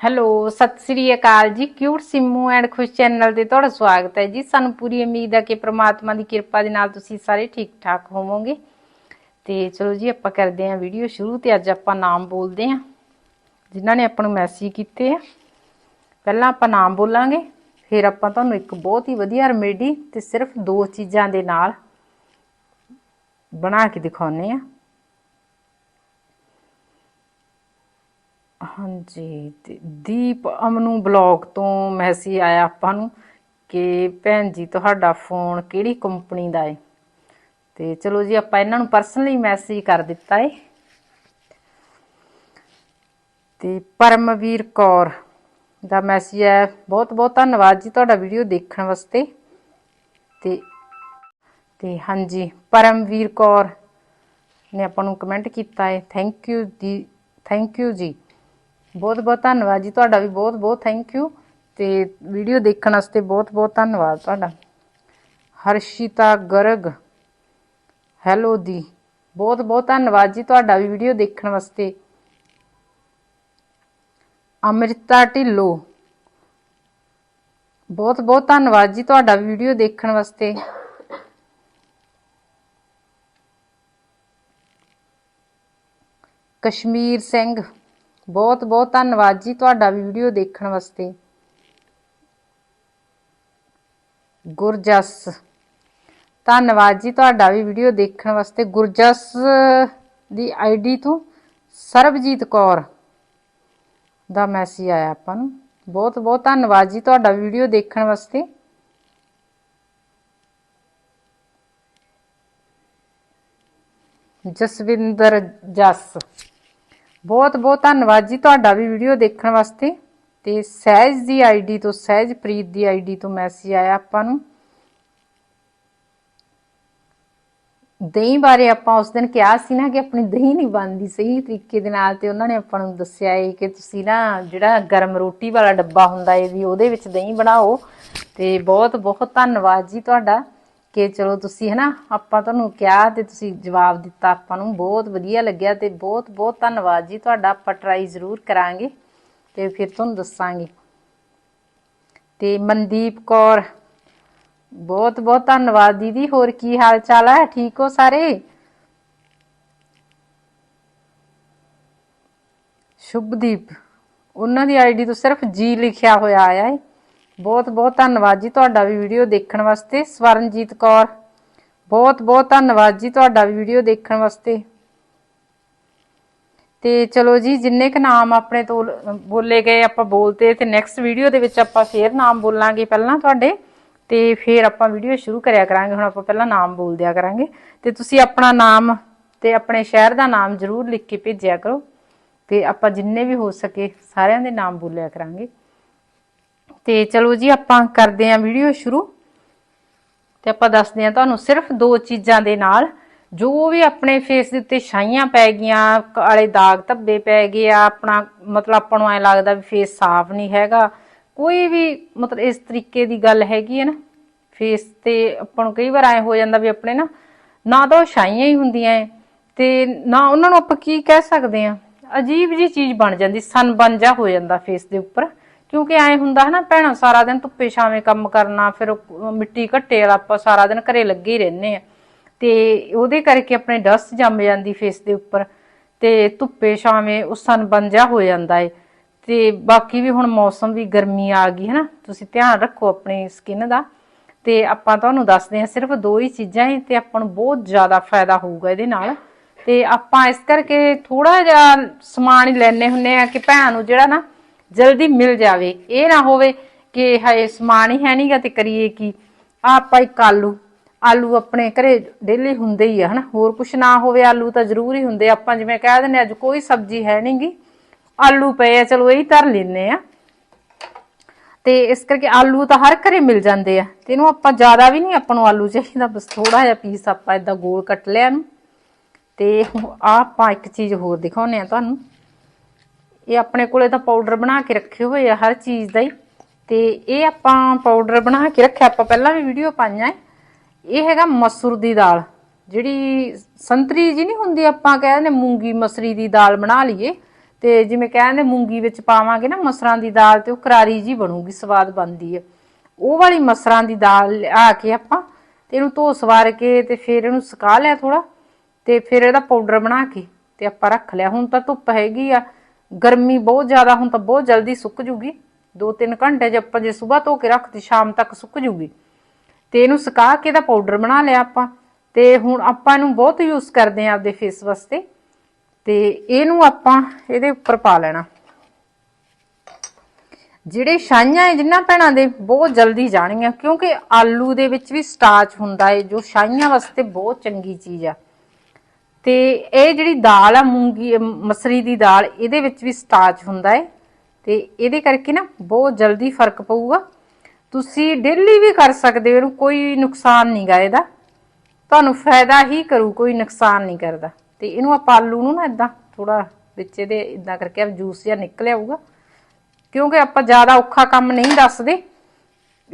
Hello, ਸਤਿ ਸ੍ਰੀ ਅਕਾਲ ਜੀ। Cute Simmu and Khush channel ਤੇ ਤੁਹਾਡਾ ਸਵਾਗਤ ਹੈ ਜੀ। ਸਾਨੂੰ ਪੂਰੀ ਉਮੀਦ ਹੈ ਕਿ ਪ੍ਰਮਾਤਮਾ ਦੀ ਕਿਰਪਾ ਦੇ ਨਾਲ ਤੁਸੀਂ ਸਾਰੇ ਠੀਕ ਠਾਕ ਹੋਵੋਗੇ। ਤੇ ਚਲੋ ਜੀ, ਆਪਾਂ ਕਰਦੇ ਹਾਂ ਵੀਡੀਓ ਸ਼ੁਰੂ ਤੇ ਅੱਜ ਆਪਾਂ ਨਾਮ ਬੋਲਦੇ ਹਾਂ। ਜਿਨ੍ਹਾਂ ਨੇ ਆਪਾਂ ਨੂੰ ਮੈਸੇਜ ਕੀਤੇ ਆ। ਪਹਿਲਾਂ ਆਪਾਂ ਨਾਮ ਬੋਲਾਂਗੇ। ਫਿਰ ਆਪਾਂ ਤੁਹਾਨੂੰ ਇੱਕ ਬਹੁਤ ਹੀ ਵਧੀਆ ਰੈਮੇਡੀ ਤੇ ਸਿਰਫ ਦੋ ਚੀਜ਼ਾਂ ਦੇ ਨਾਲ ਬਣਾ ਕੇ ਦਿਖਾਉਨੇ ਆ ਹਾਂਜੀ, ਤੇ ਦੀਪ ਅਮਨੂ ਬਲੌਗ ਤੋਂ ਮੈਸੇਜ ਆਇਆ ਆਪਾਂ ਨੂੰ ਕਿ ਭੈਣ ਜੀ, ਤੁਹਾਡਾ ਫੋਨ ਕਿਹੜੀ ਕੰਪਨੀ ਦਾ ਹੈ ਤੇ ਚਲੋ ਜੀ, ਆਪਾਂ ਇਹਨਾਂ ਨੂੰ ਪਰਸਨਲੀ ਮੈਸੇਜ ਕਰ ਦਿੱਤਾ ਹੈ ਤੇ ਪਰਮਵੀਰ ਕੌਰ ਦਾ ਮੈਸੇਜ ਹੈ ਬਹੁਤ ਬਹੁਤ ਧੰਨਵਾਦ ਜੀ ਤੁਹਾਡਾ ਵੀਡੀਓ ਦੇਖਣ ਵਾਸਤੇ। ਤੇ ਤੇ ਹਾਂਜੀ, ਪਰਮਵੀਰ ਕੌਰ ਨੇ ਆਪਾਂ ਨੂੰ ਕਮੈਂਟ ਕੀਤਾ ਹੈ thank you ji thank you ji. ਬਹੁਤ ਬਹੁਤ ਧੰਨਵਾਦ ਜੀ ਤੁਹਾਡਾ ਵੀ ਬਹੁਤ ਬਹੁਤ ਥੈਂਕ ਯੂ ਤੇ ਵੀਡੀਓ ਦੇਖਣ ਵਾਸਤੇ ਬਹੁਤ ਬਹੁਤ ਧੰਨਵਾਦ ਤੁਹਾਡਾ। ਹਰਸ਼ਿਤਾ ਗਰਗ ਹੈਲੋ ਦੀ ਬਹੁਤ ਬਹੁਤ ਧੰਨਵਾਦ ਜੀ ਤੁਹਾਡਾ ਵੀ ਵੀਡੀਓ ਦੇਖਣ ਵਾਸਤੇ। ਅਮ੍ਰਿਤਾ ਢਿੱਲੋਂ, ਬਹੁਤ ਬਹੁਤ ਧੰਨਵਾਦ ਜੀ ਤੁਹਾਡਾ ਵੀ ਵੀਡੀਓ ਦੇਖਣ ਵਾਸਤੇ। ਕਸ਼ਮੀਰ ਸਿੰਘ ਬਹੁਤ ਬਹੁਤ ਧੰਨਵਾਦ ਜੀ ਤੁਹਾਡਾ ਵੀਡੀਓ ਦੇਖਣ ਵਾਸਤੇ। ਗੁਰਜਸ। ਧੰਨਵਾਦ ਜੀ ਤੁਹਾਡਾ ਵੀ ਵੀਡੀਓ ਦੇਖਣ ਵਾਸਤੇ। ਗੁਰਜਸ ਦੀ ਆਈਡੀ ਤੋਂ ਸਰਬਜੀਤ ਕੌਰ ਦਾ ਮੈਸੇਜ ਆਇਆ ਆਪਾਂ ਨੂੰ। ਬਹੁਤ ਬਹੁਤ ਧੰਨਵਾਦ ਜੀ ਤੁਹਾਡਾ ਵੀਡੀਓ ਦੇਖਣ ਵਾਸਤੇ। ਜਸਵਿੰਦਰ ਜਸ। ਬਹੁਤ ਬਹੁਤ ਧੰਨਵਾਦ ਜੀ ਤੁਹਾਡਾ ਵੀ ਵੀਡੀਓ ਦੇਖਣ ਵਾਸਤੇ। ਤੇ ਸਹਿਜ ਦੀ ਆਈਡੀ ਤੋਂ, ਸਹਿਜਪ੍ਰੀਤ ਦੀ ਆਈਡੀ ਤੋਂ ਮੈਸੇਜ ਆਇਆ ਆਪਾਂ ਨੂੰ। ਦਹੀਂ ਬਾਰੇ ਆਪਾਂ ਉਸ ਦਿਨ ਕਿਹਾ ਸੀ ਨਾ ਕਿ ਆਪਣੀ ਦਹੀਂ ਨਹੀਂ ਬਣਦੀ ਸਹੀ ਤਰੀਕੇ ਦੇ ਨਾਲ, ਤੇ ਉਹਨਾਂ ਨੇ ਆਪਾਂ ਨੂੰ ਦੱਸਿਆ ਏ ਕਿ ਤੁਸੀਂ ਨਾ ਜਿਹੜਾ ਗਰਮ ਰੋਟੀ ਵਾਲਾ ਡੱਬਾ ਹੁੰਦਾ ਏ ਵੀ ਉਹਦੇ ਵਿੱਚ ਦਹੀਂ ਬਣਾਓ। ਤੇ ਬਹੁਤ ਬਹੁਤ ਧੰਨਵਾਦ ਜੀ ਤੁਹਾਡਾ। ਕਿ ਚਲੋ ਤੁਸੀਂ ਹਨਾ, ਆਪਾਂ ਤੁਹਾਨੂੰ ਕਿਹਾ ਤੇ ਤੁਸੀਂ ਜਵਾਬ ਦਿੱਤਾ, ਆਪਾਂ ਨੂੰ ਬਹੁਤ ਵਧੀਆ ਲੱਗਿਆ ਤੇ ਬਹੁਤ ਬਹੁਤ ਧੰਨਵਾਦ ਜੀ, ਤੁਹਾਡਾ ਆਪਾਂ ਟਰਾਈ ਜ਼ਰੂਰ ਕਰਾਂਗੇ ਤੇ ਫਿਰ ਤੁਹਾਨੂੰ ਦੱਸਾਂਗੇ। ਤੇ ਮਨਦੀਪ ਕੌਰ, ਬਹੁਤ ਬਹੁਤ ਧੰਨਵਾਦ ਦੀਦੀ, ਹੋਰ ਕੀ ਹਾਲ ਚਾਲ ਹੈ? ਠੀਕ ਹੋ ਸਾਰੇ? ਸ਼ੁਭਦੀਪ, ਉਹਨਾਂ ਦੀ ਆਈਡੀ ਤੋਂ ਸਿਰਫ ਜੀ ਲਿਖਿਆ ਹੋਇਆ ਆਇਆ ਹੈ ਬਹੁਤ ਬਹੁਤ ਧੰਨਵਾਦ ਜੀ ਤੁਹਾਡਾ ਵੀ ਵੀਡੀਓ ਦੇਖਣ ਵਾਸਤੇ। ਸਵਰਨਜੀਤ ਕੌਰ, ਬਹੁਤ ਬਹੁਤ ਧੰਨਵਾਦ ਜੀ ਤੁਹਾਡਾ ਵੀ ਵੀਡੀਓ ਦੇਖਣ ਵਾਸਤੇ। ਤੇ ਚਲੋ ਜੀ, ਜਿੰਨੇ ਕ ਨਾਮ ਆਪਣੇ ਤੋਂ ਬੋਲੇ ਗਏ ਆਪਾਂ ਬੋਲਤੇ ਤੇ ਨੈਕਸਟ ਵੀਡੀਓ ਦੇ ਵਿੱਚ ਆਪਾਂ ਫੇਰ ਨਾਮ ਬੋਲਾਂਗੇ ਪਹਿਲਾਂ ਤੁਹਾਡੇ। ਤੇ ਫਿਰ ਆਪਾਂ ਵੀਡੀਓ ਸ਼ੁਰੂ ਕਰਿਆ ਕਰਾਂਗੇ, ਹੁਣ ਆਪਾਂ ਪਹਿਲਾਂ ਨਾਮ ਬੋਲ ਦਿਆ ਕਰਾਂਗੇ। ਤੇ ਤੁਸੀਂ ਆਪਣਾ ਨਾਮ ਤੇ ਆਪਣੇ ਸ਼ਹਿਰ ਦਾ ਨਾਮ ਜ਼ਰੂਰ ਲਿਖ ਕੇ ਭੇਜਿਆ ਕਰੋ। ਤੇ ਆਪਾਂ ਜਿੰਨੇ ਵੀ ਹੋ ਸਕੇ ਸਾਰਿਆਂ ਦੇ ਨਾਮ ਬੋਲਿਆ ਕਰਾਂਗੇ। ਤੇ ਚਲੋ ਜੀ, ਆਪਾਂ ਕਰਦੇ ਆਂ ਵੀਡੀਓ ਸ਼ੁਰੂ। ਤੇ ਆਪਾਂ ਦੱਸਦੇ ਆਂ ਤੁਹਾਨੂੰ ਸਿਰਫ ਦੋ ਚੀਜ਼ਾਂ ਦੇ ਨਾਲ। ਜੋ ਵੀ ਆਪਣੇ ਫੇਸ ਦੇ ਉੱਤੇ ਛਾਈਆਂ ਪੈ ਗਈਆਂ ਵਾਲੇ ਦਾਗ ਧੱਬੇ ਪੈ ਗਏ ਆ, ਆਪਣਾ ਮਤਲਬ ਆਪਾਂ ਨੂੰ ਐ ਲੱਗਦਾ ਵੀ ਫੇਸ ਸਾਫ਼ ਨਹੀਂ ਹੈਗਾ। ਕੋਈ ਵੀ ਮਤਲਬ ਇਸ ਤਰੀਕੇ ਦੀ ਗੱਲ ਹੈਗੀ ਹੈ ਨਾ ਫੇਸ ਤੇ ਆਪਾਂ ਨੂੰ ਕਈ ਵਾਰ ਐ ਹੋ ਜਾਂਦਾ ਵੀ ਆਪਣੇ ਨਾ ਨਾ ਤਾਂ ਉਹ ਛਾਈਆਂ ਹੀ ਹੁੰਦੀਆਂ ਐ। ਤੇ ਨਾ ਉਹਨਾਂ ਨੂੰ ਆਪਾਂ ਕੀ ਕਹਿ ਸਕਦੇ ਆ ਅਜੀਬ ਜੀ ਚੀਜ਼ ਬਣ ਜਾਂਦੀ ਸਨ ਬਣ ਜਾ ਹੋ ਜਾਂਦਾ ਫੇਸ ਦੇ ਉੱਪਰ। ਕਿਉਂਕਿ ਐ ਹੁੰਦਾ ਹੈ ਨਾ, ਭੈਣਾਂ, ਸਾਰਾ ਦਿਨ ਧੁੱਪੇ ਛਾਵੇਂ ਕੰਮ ਕਰਨਾ, ਫਿਰ ਉਹ ਮਿੱਟੀ ਘੱਟੇ ਵਾਲਾ ਆਪਾਂ ਸਾਰਾ ਦਿਨ ਘਰੇ ਲੱਗੇ ਹੀ ਰਹਿੰਦੇ ਆ ਤੇ ਉਹਦੇ ਕਰਕੇ ਆਪਣੇ ਡਸਟ ਜੰਮ ਜਾਂਦੀ ਫੇਸ ਦੇ ਉੱਪਰ, ਤੇ ਧੁੱਪੇ ਛਾਵੇਂ ਉਹ ਸਨ ਬਣ ਜਾ ਹੋ ਜਾਂਦਾ ਏ। ਤੇ ਬਾਕੀ ਵੀ ਹੁਣ ਮੌਸਮ ਵੀ ਗਰਮੀ ਆ ਗਈ ਹੈ ਨਾ, ਤੁਸੀਂ ਧਿਆਨ ਰੱਖੋ ਆਪਣੀ ਸਕਿਨ ਦਾ। ਤੇ ਆਪਾਂ ਤੁਹਾਨੂੰ ਦੱਸਦੇ ਹਾਂ ਸਿਰਫ ਦੋ ਹੀ ਚੀਜ਼ਾਂ ਹੀ, ਤੇ ਆਪਾਂ ਨੂੰ ਬਹੁਤ ਜ਼ਿਆਦਾ ਫਾਇਦਾ ਹੋਊਗਾ ਇਹਦੇ ਨਾਲ। ਤੇ ਆਪਾਂ ਇਸ ਕਰਕੇ ਥੋੜਾ ਜਿਹਾ ਸਮਾਨ ਹੀ ਲੈਣੇ ਹੁੰਨੇ ਆ ਕਿ ਭੈਣ ਨੂੰ ਜਿਹੜਾ ਨਾ ਜਲਦੀ ਮਿਲ ਜਾਵੇ। ਇਹ ਨਾ ਹੋਵੇ ਕਿ ਹਾਏ, ਸਮਾਨ ਹੀ ਹੈ ਨਹੀਂਗਾ ਤੇ ਕਰੀਏ ਕੀ? ਆਪਾਂ ਇੱਕ ਆਲੂ ਆਲੂ ਆਪਣੇ ਘਰੇ ਡੇਲੀ ਹੁੰਦੇ ਹੀ ਆ, ਹਨਾ? ਹੋਰ ਕੁਛ ਨਾ ਹੋਵੇ, ਆਲੂ ਤਾਂ ਜ਼ਰੂਰ ਹੀ ਹੁੰਦੇ ਆਪਾਂ ਜਿਵੇਂ ਕਹਿ ਦਿੰਦੇ ਅੱਜ ਕੋਈ ਸਬਜ਼ੀ ਹੈ ਨਹੀਂਗੀ ਆਲੂ ਪਏ ਆ, ਚਲੋ ਇਹੀ ਧਰ ਲੈਨੇ ਆ। ਤੇ ਇਸ ਕਰਕੇ ਆਲੂ ਤਾਂ ਹਰ ਘਰੇ ਮਿਲ ਜਾਂਦੇ ਆ। ਤੇ ਇਹਨੂੰ ਆਪਾਂ ਜ਼ਿਆਦਾ ਵੀ ਨਹੀਂ ਆਪਾਂ ਨੂੰ ਆਲੂ ਚਾਹੀਦਾ, ਬਸ ਥੋੜਾ ਜਿਹਾ ਪੀਸ ਆਪਾਂ ਇਦਾਂ ਗੋਲ ਕੱਟ ਲਿਆ ਇਹਨੂੰ। ਤੇ ਆ ਆਪਾਂ ਇੱਕ ਚੀਜ਼ ਹੋਰ ਦਿਖਾਉਨੇ ਆ ਤੁਹਾਨੂੰ। ਇਹ ਆਪਣੇ ਕੋਲੇ ਤਾਂ ਪਾਊਡਰ ਬਣਾ ਕੇ ਰੱਖੇ ਹੋਏ ਆ ਹਰ ਚੀਜ਼ ਦਾ ਹੀ। ਤੇ ਇਹ ਆਪਾਂ ਪਾਊਡਰ ਬਣਾ ਕੇ ਰੱਖਿਆ, ਆਪਾਂ ਪਹਿਲਾਂ ਵੀ ਵੀਡੀਓ ਪਾਈਆਂ ਹੈ ਇਹ ਹੈਗਾ ਮਸੂਰ ਦੀ ਦਾਲ। ਜਿਹੜੀ ਸੰਤਰੀ ਜੀ ਨਹੀਂ ਹੁੰਦੀ, ਆਪਾਂ ਕਹਿੰਦੇ ਨੇ ਮੂੰਗੀ ਮਸਰੀ ਦੀ ਦਾਲ ਬਣਾ ਲਈਏ। ਤੇ ਜਿਵੇਂ ਕਹਿੰਦੇ ਮੂੰਗੀ ਵਿੱਚ ਪਾਵਾਂਗੇ ਨਾ ਮਸਰਾਂ ਦੀ ਦਾਲ, ਤੇ ਉਹ ਕਰਾਰੀ ਜੀ ਬਣੂਗੀ, ਸਵਾਦ ਬਣਦੀ ਹੈ ਉਹ ਵਾਲੀ ਮਸਰਾਂ ਦੀ ਦਾਲ ਆ ਕੇ ਆਪਾਂ, ਤੇ ਇਹਨੂੰ ਧੋ ਸਵਾਰ ਕੇ ਤੇ ਫਿਰ ਇਹਨੂੰ ਸੁਕਾ ਲਿਆ ਥੋੜਾ ਤੇ ਫਿਰ ਇਹਦਾ ਪਾਊਡਰ ਬਣਾ ਕੇ ਤੇ ਆਪਾਂ ਰੱਖ ਲਿਆ। ਹੁਣ ਤਾਂ ਧੁੱਪ ਹੈਗੀ ਆ ਗਰਮੀ ਬਹੁਤ ਜ਼ਿਆਦਾ, ਹੁਣ ਤਾਂ ਬਹੁਤ ਜਲਦੀ ਸੁੱਕ ਜੂਗੀ। 2-3 ਘੰਟੇ ਜੇ ਆਪਾਂ ਜੇ ਸਵੇਰ ਧੋ ਕੇ ਰੱਖਤੀ, ਸ਼ਾਮ ਤੱਕ ਸੁੱਕ ਜੂਗੀ। ਤੇ ਇਹਨੂੰ ਸੁਕਾ ਕੇ ਇਹਦਾ ਪਾਊਡਰ ਬਣਾ ਲਿਆ ਆਪਾਂ। ਤੇ ਹੁਣ ਆਪਾਂ ਇਹਨੂੰ ਬਹੁਤ ਯੂਜ਼ ਕਰਦੇ ਆਂ ਆਪਦੇ ਫੇਸ ਵਾਸਤੇ। ਤੇ ਇਹਨੂੰ ਆਪਾਂ ਇਹਦੇ ਉੱਪਰ ਪਾ ਲੈਣਾ। ਜਿਹੜੇ ਛਾਈਆਂ ਹੈ ਜਿਨ੍ਹਾਂ ਭੈਣਾਂ ਦੇ ਬਹੁਤ ਜਲਦੀ ਜਾਣਗੀਆਂ, ਕਿਉਂਕਿ ਆਲੂ ਦੇ ਵਿੱਚ ਵੀ ਸਟਾਰਚ ਹੁੰਦਾ ਹੈ ਜੋ ਛਾਈਆਂ ਵਾਸਤੇ ਬਹੁਤ ਚੰਗੀ ਚੀਜ਼ ਆ। ਤੇ ਇਹ ਜਿਹੜੀ ਦਾਲ ਆ, ਮੂੰਗੀ ਮਸਰੀ ਦੀ ਦਾਲ, ਇਹਦੇ ਵਿੱਚ ਵੀ ਸਟਾਰਚ ਹੁੰਦਾ ਹੈ। ਤੇ ਇਹਦੇ ਕਰਕੇ ਨਾ ਬਹੁਤ ਜਲਦੀ ਫ਼ਰਕ ਪਊਗਾ। ਤੁਸੀਂ ਡੇਲੀ ਵੀ ਕਰ ਸਕਦੇ ਹੋ, ਇਹਨੂੰ ਕੋਈ ਨੁਕਸਾਨ ਨਹੀਂ ਗਾ ਇਹਦਾ। ਤੁਹਾਨੂੰ ਫਾਇਦਾ ਹੀ ਕਰੂ, ਕੋਈ ਨੁਕਸਾਨ ਨਹੀਂ ਕਰਦਾ। ਤੇ ਇਹਨੂੰ ਆਪਾਂ ਆਲੂ ਨੂੰ ਨਾ ਇਦਾਂ ਥੋੜਾ ਵਿੱਚ ਇਹਦੇ ਇਦਾਂ ਕਰਕੇ ਜੂਸ ਜਿਹਾ ਨਿਕਲ ਆਊਗਾ ਕਿਉਂਕਿ ਆਪਾਂ ਜ਼ਿਆਦਾ ਔਖਾ ਕੰਮ ਨਹੀਂ ਦੱਸਦੇ।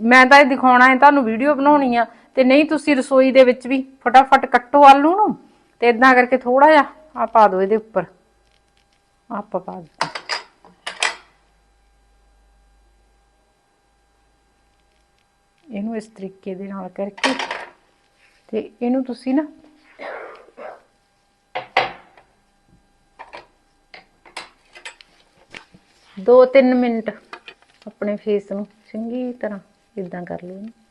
ਮੈਂ ਤਾਂ ਇਹ ਦਿਖਾਉਣਾ ਹੈ, ਤੁਹਾਨੂੰ ਵੀਡੀਓ ਬਣਾਉਣੀ ਆ। ਤੇ ਨਹੀਂ ਤੁਸੀਂ ਰਸੋਈ ਦੇ ਵਿੱਚ ਵੀ ਫਟਾਫਟ ਕੱਟੋ ਆਲੂ ਨੂੰ। ਤੇ ਇਦਾਂ ਕਰਕੇ ਥੋੜਾ ਜਿਹਾ ਆ ਪਾ ਦਿਓ ਇਹਦੇ ਉੱਪਰ। ਆਪਾਂ ਪਾ ਦਿੱਤਾ। ਇਹਨੂੰ ਇਸ ਤਰੀਕੇ ਦੇ ਨਾਲ ਕਰਕੇ ਤੇ ਇਹਨੂੰ ਤੁਸੀਂ ਨਾ ਦੋ ਤਿੰਨ ਮਿੰਟ ਆਪਣੇ ਫੇਸ ਨੂੰ ਚੰਗੀ ਤਰ੍ਹਾਂ ਇਦਾਂ ਕਰ ਲਓ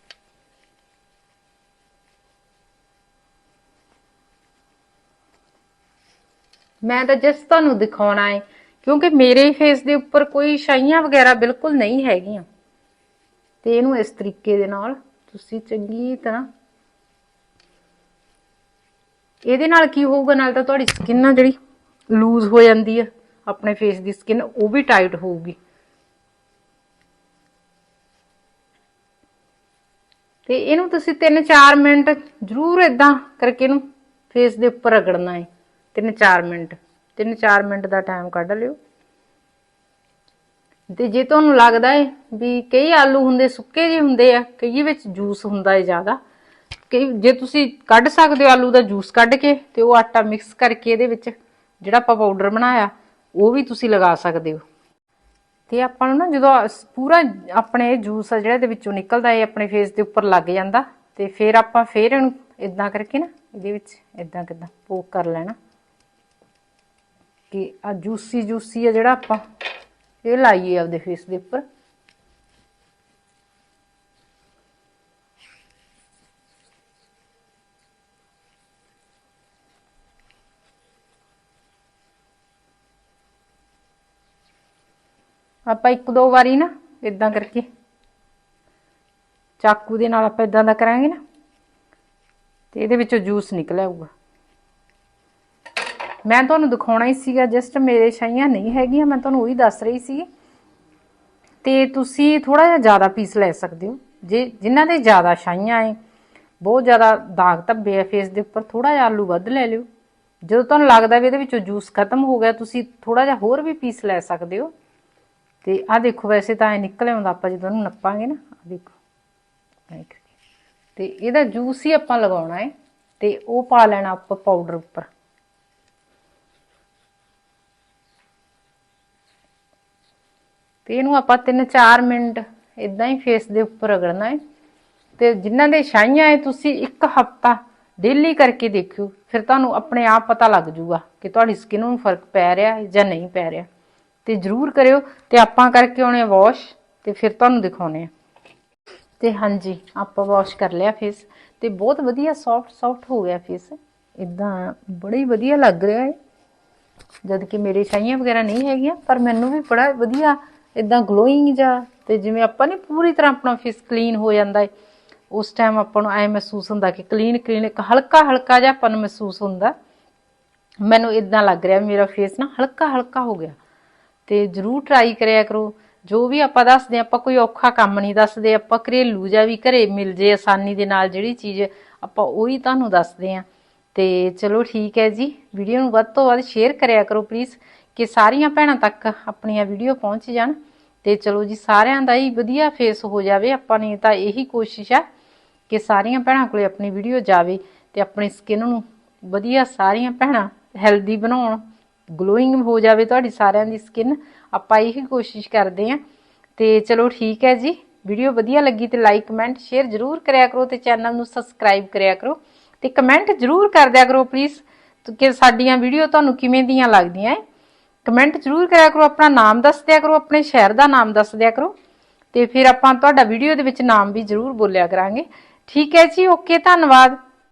ਮੈਂ ਤਾਂ ਜਸ ਤੁਹਾਨੂੰ ਦਿਖਾਉਣਾ ਹੈ ਕਿਉਂਕਿ ਮੇਰੇ ਫੇਸ ਦੇ ਉੱਪਰ ਕੋਈ ਛਾਈਆਂ ਵਗੈਰਾ ਬਿਲਕੁਲ ਨਹੀਂ ਹੈਗੀਆਂ। ਤੇ ਇਹਨੂੰ ਇਸ ਤਰੀਕੇ ਦੇ ਨਾਲ ਤੁਸੀਂ ਚੰਗੀ ਤਰ੍ਹਾਂ ਇਹਦੇ ਨਾਲ ਕੀ ਹੋਊਗਾ, ਨਾਲ ਤਾਂ ਤੁਹਾਡੀ ਸਕਿਨ ਨਾ ਜਿਹੜੀ ਲੂਜ਼ ਹੋ ਜਾਂਦੀ ਆ, ਆਪਣੇ ਫੇਸ ਦੀ ਸਕਿਨ ਉਹ ਵੀ ਟਾਈਟ ਹੋਊਗੀ। ਤੇ ਇਹਨੂੰ ਤੁਸੀਂ 3-4 ਮਿੰਟ ਜ਼ਰੂਰ ਇਦਾਂ ਕਰਕੇ ਇਹਨੂੰ ਫੇਸ ਦੇ ਉੱਪਰ ਰਗੜਨਾ ਹੈ 3-4 ਮਿੰਟ। 3-4 ਮਿੰਟ ਦਾ ਟਾਈਮ ਕੱਢ ਲਿਓ। ਤੇ ਜੇ ਤੁਹਾਨੂੰ ਲੱਗਦਾ ਹੈ ਵੀ ਕਈ ਆਲੂ ਹੁੰਦੇ ਸੁੱਕੇ ਜਿਹੇ ਹੁੰਦੇ ਆ, ਕਈ ਵਿੱਚ ਜੂਸ ਹੁੰਦਾ ਹੈ ਜ਼ਿਆਦਾ, ਕਈ ਜੇ ਤੁਸੀਂ ਕੱਢ ਸਕਦੇ ਹੋ ਆਲੂ ਦਾ ਜੂਸ ਕੱਢ ਕੇ ਤੇ ਉਹ ਆਟਾ ਮਿਕਸ ਕਰਕੇ ਇਹਦੇ ਵਿੱਚ ਜਿਹੜਾ ਆਪਾਂ ਪਾਊਡਰ ਬਣਾਇਆ, ਉਹ ਵੀ ਤੁਸੀਂ ਲਗਾ ਸਕਦੇ ਹੋ। ਤੇ ਆਪਾਂ ਨੂੰ ਨਾ ਜਦੋਂ ਪੂਰਾ ਆਪਣੇ ਜੂਸ ਆ ਜਿਹੜਾ ਇਹਦੇ ਵਿੱਚੋਂ ਨਿਕਲਦਾ ਹੈ ਆਪਣੇ ਫੇਸ ਦੇ ਉੱਪਰ ਲੱਗ ਜਾਂਦਾ, ਤੇ ਫਿਰ ਆਪਾਂ ਫੇਰ ਇਹਨੂੰ ਇਦਾਂ ਕਰਕੇ ਨਾ, ਇਹਦੇ ਵਿੱਚ ਇਦਾਂ ਕਿਦਾਂ ਪੋਕ ਕਰ ਲੈਣਾ। ਕਿ ਆ ਜੂਸੀ ਜੂਸੀ ਆ ਜਿਹੜਾ ਆਪਾਂ ਇਹ ਲਾਈਏ ਆਪਦੇ ਫੇਸ ਦੇ ਉੱਪਰ। ਆਪਾਂ ਇੱਕ ਦੋ ਵਾਰੀ ਨਾ ਇਦਾਂ ਕਰਕੇ ਚਾਕੂ ਦੇ ਨਾਲ ਆਪਾਂ ਇਦਾਂ ਦਾ ਕਰਾਂਗੇ ਨਾ, ਤੇ ਇਹਦੇ ਵਿੱਚੋਂ ਜੂਸ ਨਿਕਲ ਆਊਗਾ। ਮੈਂ ਤੁਹਾਨੂੰ ਦਿਖਾਉਣਾ ਹੀ ਸੀਗਾ ਜਸਟ ਮੇਰੇ ਛਾਈਆਂ ਨਹੀਂ ਹੈਗੀਆਂ, ਮੈਂ ਤੁਹਾਨੂੰ ਉਹੀ ਦੱਸ ਰਹੀ ਸੀ। ਤੇ ਤੁਸੀਂ ਥੋੜਾ ਜਿਹਾ ਜ਼ਿਆਦਾ ਪੀਸ ਲੈ ਸਕਦੇ ਹੋ। ਜੇ ਜਿਨ੍ਹਾਂ ਦੇ ਜ਼ਿਆਦਾ ਛਾਈਆਂ ਏ ਬਹੁਤ ਜ਼ਿਆਦਾ ਦਾਗ ਧੱਬੇ ਆ ਫੇਸ ਦੇ ਉੱਪਰ ਥੋੜਾ ਜਿਹਾ ਆਲੂ ਵੱਧ ਲੈ ਲਿਓ। ਜਦੋਂ ਤੁਹਾਨੂੰ ਲੱਗਦਾ ਵੀ ਇਹਦੇ ਵਿੱਚੋਂ ਜੂਸ ਖਤਮ ਹੋ ਗਿਆ, ਤੁਸੀਂ ਥੋੜਾ ਜਿਹਾ ਹੋਰ ਵੀ ਪੀਸ ਲੈ ਸਕਦੇ ਹੋ। ਤੇ ਆ ਦੇਖੋ ਵੈਸੇ ਤਾਂ ਇਹ ਨਿਕਲ ਆਉਂਦਾ, ਆਪਾਂ ਜਦੋਂ ਇਹਨੂੰ ਨੱਪਾਂਗੇ ਨਾ ਆ ਦੇਖੋ। ਕਰਕੇ। ਤੇ ਇਹਦਾ ਜੂਸ ਹੀ ਆਪਾਂ ਲਗਾਉਣਾ ਹੈ ਤੇ ਉਹ ਪਾ ਲੈਣਾ ਆਪਾਂ ਪਾਊਡਰ ਉੱਪਰ। ਤੇ ਇਹਨੂੰ ਆਪਾਂ 3-4 ਮਿੰਟ ਇਦਾਂ ਹੀ ਫੇਸ ਦੇ ਉੱਪਰ ਰਗੜਨਾ ਹੈ। ਤੇ ਜਿਨ੍ਹਾਂ ਦੇ ਛਾਈਆਂ ਹੈ, ਤੁਸੀਂ ਇੱਕ ਹਫਤਾ ਡੇਲੀ ਕਰਕੇ ਦੇਖਿਓ, ਫਿਰ ਤੁਹਾਨੂੰ ਆਪਣੇ ਆਪ ਪਤਾ ਲੱਗ ਜਾਊਗਾ ਕਿ ਤੁਹਾਡੀ ਸਕਿਨ ਨੂੰ ਫ਼ਰਕ ਪੈ ਰਿਹਾ ਹੈ ਜਾਂ ਨਹੀਂ ਪੈ ਰਿਹਾ। ਤੇ ਜਰੂਰ ਕਰਿਓ ਤੇ ਆਪਾਂ ਕਰਕੇ ਆਉਣੇ ਵਾਸ਼ ਤੇ ਫਿਰ ਤੁਹਾਨੂੰ ਦਿਖਾਉਣੇ ਆ। ਤੇ ਹਾਂਜੀ, ਆਪਾਂ ਵਾਸ਼ ਕਰ ਲਿਆ ਫੇਸ ਤੇ ਬਹੁਤ ਵਧੀਆ ਸੌਫਟ ਸੌਫਟ ਹੋ ਗਿਆ ਫੇਸ ਇਦਾਂ ਬੜੀ ਵਧੀਆ ਲੱਗ ਰਿਹਾ ਹੈ। ਜਦ ਕਿ ਮੇਰੇ ਛਾਈਆਂ ਵਗੈਰਾ ਨਹੀਂ ਹੈਗੀਆਂ, ਪਰ ਮੈਨੂੰ ਵੀ ਬੜਾ ਵਧੀਆ ਇਦਾਂ ਗਲੋਇੰਗ ਜਾਂ ਤੇ ਜਿਵੇਂ ਆਪਾਂ ਨੇ ਪੂਰੀ ਤਰ੍ਹਾਂ ਆਪਣਾ ਫੇਸ ਕਲੀਨ ਹੋ ਜਾਂਦਾ ਹੈ ਉਸ ਟਾਈਮ ਆਪਾਂ ਨੂੰ ਐ ਮਹਿਸੂਸ ਹੁੰਦਾ ਕਿ ਕਲੀਨ ਕਲੀਨ ਇੱਕ ਹਲਕਾ ਹਲਕਾ ਜਿਹਾ ਆਪਾਂ ਨੂੰ ਮਹਿਸੂਸ ਹੁੰਦਾ। ਮੈਨੂੰ ਇਦਾਂ ਲੱਗ ਰਿਹਾ ਮੇਰਾ ਫੇਸ ਨਾ ਹਲਕਾ ਹਲਕਾ ਹੋ ਗਿਆ। ਤੇ ਜਰੂਰ ਟਰਾਈ ਕਰਿਆ ਕਰੋ। ਜੋ ਵੀ ਆਪਾਂ ਦੱਸਦੇ ਹਾਂ, ਆਪਾਂ ਕੋਈ ਔਖਾ ਕੰਮ ਨਹੀਂ ਦੱਸਦੇ ਆਪਾਂ ਘਰੇਲੂ ਜਾਂ ਵੀ ਘਰੇ ਮਿਲ ਜੇ ਆਸਾਨੀ ਦੇ ਨਾਲ ਜਿਹੜੀ ਚੀਜ਼ ਆਪਾਂ ਉਹੀ ਤੁਹਾਨੂੰ ਦੱਸਦੇ ਹਾਂ। ਤੇ ਚਲੋ ਠੀਕ ਹੈ ਜੀ ਵੀਡੀਓ ਨੂੰ ਵੱਧ ਤੋਂ ਵੱਧ ਸ਼ੇਅਰ ਕਰਿਆ ਕਰੋ ਪਲੀਜ਼ ਕਿ ਸਾਰੀਆਂ ਭੈਣਾਂ ਤੱਕ ਆਪਣੀਆਂ ਵੀਡੀਓ ਪਹੁੰਚ ਜਾਣ ਤੇ ਚਲੋ ਜੀ ਸਾਰਿਆਂ ਦਾ ਹੀ ਵਧੀਆ ਫੇਸ ਹੋ ਜਾਵੇ। ਆਪਾਂ ਨੇ ਤਾਂ ਇਹੀ ਕੋਸ਼ਿਸ਼ ਆ ਕਿ ਸਾਰੀਆਂ ਭੈਣਾਂ ਕੋਲੇ ਆਪਣੀ ਵੀਡੀਓ ਜਾਵੇ ਤੇ ਆਪਣੀ ਸਕਿਨ ਨੂੰ ਵਧੀਆ ਸਾਰੀਆਂ ਭੈਣਾਂ ਹੈਲਦੀ ਬਣਾਉਣ ਗਲੋਇੰਗ ਹੋ ਜਾਵੇ ਤੁਹਾਡੀ ਸਾਰਿਆਂ ਦੀ ਸਕਿਨ ਆਪਾਂ ਇਹੀ ਕੋਸ਼ਿਸ਼ ਕਰਦੇ ਆਂ ਤੇ ਚਲੋ ਠੀਕ ਹੈ ਜੀ। ਵੀਡੀਓ ਵਧੀਆ ਲੱਗੀ ਤੇ ਲਾਈਕ ਕਮੈਂਟ ਸ਼ੇਅਰ ਜਰੂਰ ਕਰਿਆ ਕਰੋ ਤੇ ਚੈਨਲ ਨੂੰ ਸਬਸਕ੍ਰਾਈਬ ਕਰਿਆ ਕਰੋ ਤੇ ਕਮੈਂਟ ਜਰੂਰ ਕਰ ਦਿਆ ਕਰੋ ਪਲੀਜ਼ ਕਿ ਸਾਡੀਆਂ ਵੀਡੀਓ ਤੁਹਾਨੂੰ ਕਿਵੇਂ ਦੀਆਂ ਲੱਗਦੀਆਂ ਹੈ? ਕਮੈਂਟ ਜਰੂਰ ਕਰਿਆ ਕਰੋ, ਆਪਣਾ ਨਾਮ ਦੱਸ ਦਿਆ ਕਰੋ, ਆਪਣੇ ਸ਼ਹਿਰ ਦਾ ਨਾਮ ਦੱਸ ਦਿਆ ਕਰੋ। ਤੇ ਫਿਰ ਆਪਾਂ ਤੁਹਾਡਾ ਵੀਡੀਓ ਦੇ ਵਿੱਚ ਨਾਮ ਵੀ ਜਰੂਰ ਬੋਲਿਆ ਕਰਾਂਗੇ। ਠੀਕ ਹੈ ਜੀ, ਓਕੇ, ਧੰਨਵਾਦ।